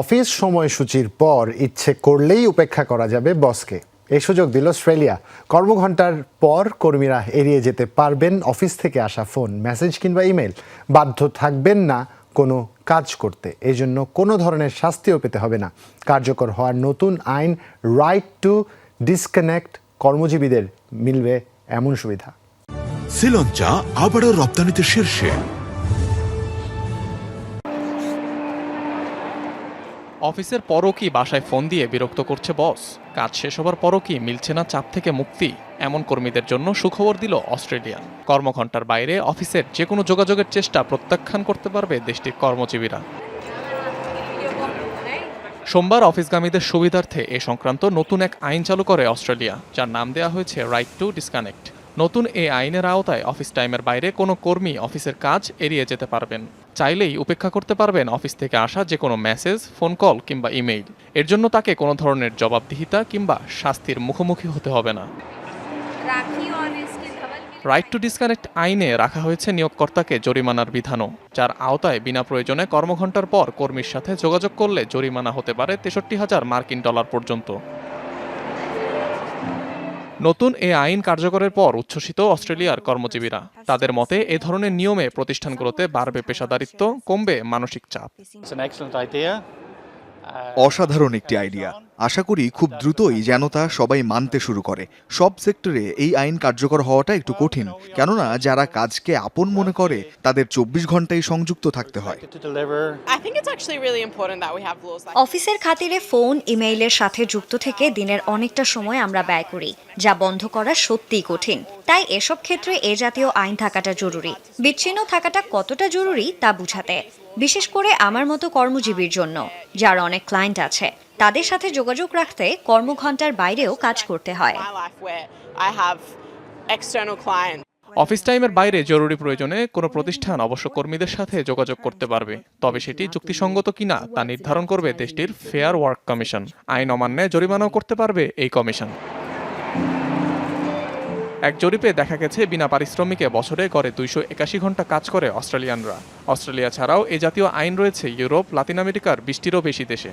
Office সময়সূচির পর ইচ্ছে করলেই উপেক্ষা করা যাবে বসকে। এই সুযোগ দিল অস্ট্রেলিয়া। কর্মঘণ্টার পর কর্মীরা এড়িয়ে যেতে পারবেন অফিস থেকে আসা ফোন, মেসেজ কিংবা ইমেল। বাধ্য থাকবেন না কোনো কাজ করতে। এই জন্য কোনো ধরনের শাস্তিও পেতে হবে না। কার্যকর হওয়ার নতুন আইন রাইট টু ডিসকানেক্ট কর্মজীবীদের মিলবে এমন সুবিধা। শ্রীলঞ্চা আবারও রপ্তানিতে শীর্ষে। অফিসের পরও কি বাসায় ফোন দিয়ে বিরক্ত করছে বস। কাজ শেষ হবার পরও কি মিলছে না চাপ থেকে মুক্তি। এমন কর্মীদের জন্য সুখবর দিল অস্ট্রেলিয়া কর্মঘণ্টার বাইরে অফিসের যে কোনো যোগাযোগের চেষ্টা প্রত্যাখ্যান করতে পারবে দেশটির কর্মজীবীরা। সোমবার অফিসগামীদের সুবিধার্থে এ সংক্রান্ত নতুন এক আইন চালু করে অস্ট্রেলিয়া, যার নাম দেওয়া হয়েছে রাইট টু ডিসকানেক্ট নতুন এই আইনের আওতায় অফিস টাইমের বাইরে কোনো কর্মী অফিসের কাজ এড়িয়ে যেতে পারবেন। চাইলেই উপেক্ষা করতে পারবেন অফিস থেকে আসা যে কোনো মেসেজ ফোন কল কিংবা ইমেইল। এর জন্য তাকে কোনো ধরনের জবাবদিহিতা কিংবা শাস্তির মুখোমুখি হতে হবে না। রাইট টু ডিসকানেক্ট আইনে রাখা হয়েছে নিয়োগকর্তাকে জরিমানার বিধানও যার আওতায় বিনা প্রয়োজনে কর্মঘণ্টার পর কর্মীর সাথে যোগাযোগ করলে জরিমানা হতে পারে তেষট্টি হাজার মার্কিন ডলার পর্যন্ত। নতুন এ আইন কার্যকরের পর উচ্ছ্বসিত অস্ট্রেলিয়ার কর্মজীবীরা তাদের মতে এ ধরনের নিয়মে প্রতিষ্ঠানগুলোতে বাড়বে পেশাদারিত্ব কমবে মানসিক চাপ idea. অসাধারণ একটি আইডিয়া আশা করি খুব দ্রুতই যেন তা সবাই মানতে শুরু করে। সব সেক্টরে এই আইন কার্যকর হওয়াটা একটু কঠিন কেননা যারা কাজকে আপন মনে করে তাদের চব্বিশ ঘন্টায় সংযুক্ত থাকতে হয়। অফিসের খাতিরে ফোন ইমেইলের সাথে যুক্ত থেকে দিনের অনেকটা সময় আমরা ব্যয় করি যা বন্ধ করা সত্যিই কঠিন। তাই এসব ক্ষেত্রে এ জাতীয় আইন থাকাটা জরুরি। বিচ্ছিন্ন থাকাটা কতটা জরুরি তা বুঝাতে। বিশেষ করে আমার মতো কর্মজীবীর জন্য যার অনেক ক্লায়েন্ট আছে। তাদের সাথে যোগাযোগ রাখতে কর্মঘণ্টার বাইরেও কাজ করতে হয়. অফিস টাইমের বাইরে জরুরি প্রয়োজনে কোনো প্রতিষ্ঠান অবশ্য কর্মীদের সাথে যোগাযোগ করতে পারবে। তবে সেটি যুক্তিসঙ্গত কিনা তা নির্ধারণ করবে দেশটির ফেয়ার ওয়ার্ক কমিশন আইন অমান্যে জরিমানাও করতে পারবে এই কমিশন। এক জরিপে দেখা গেছে বিনা পারিশ্রমিকে বছরে গড়ে দুইশো একাশি ঘণ্টা কাজ করে অস্ট্রেলিয়ানরা। অস্ট্রেলিয়া ছাড়াও এ জাতীয় আইন রয়েছে ইউরোপ লাতিন আমেরিকার বিশটিরও বেশি দেশে।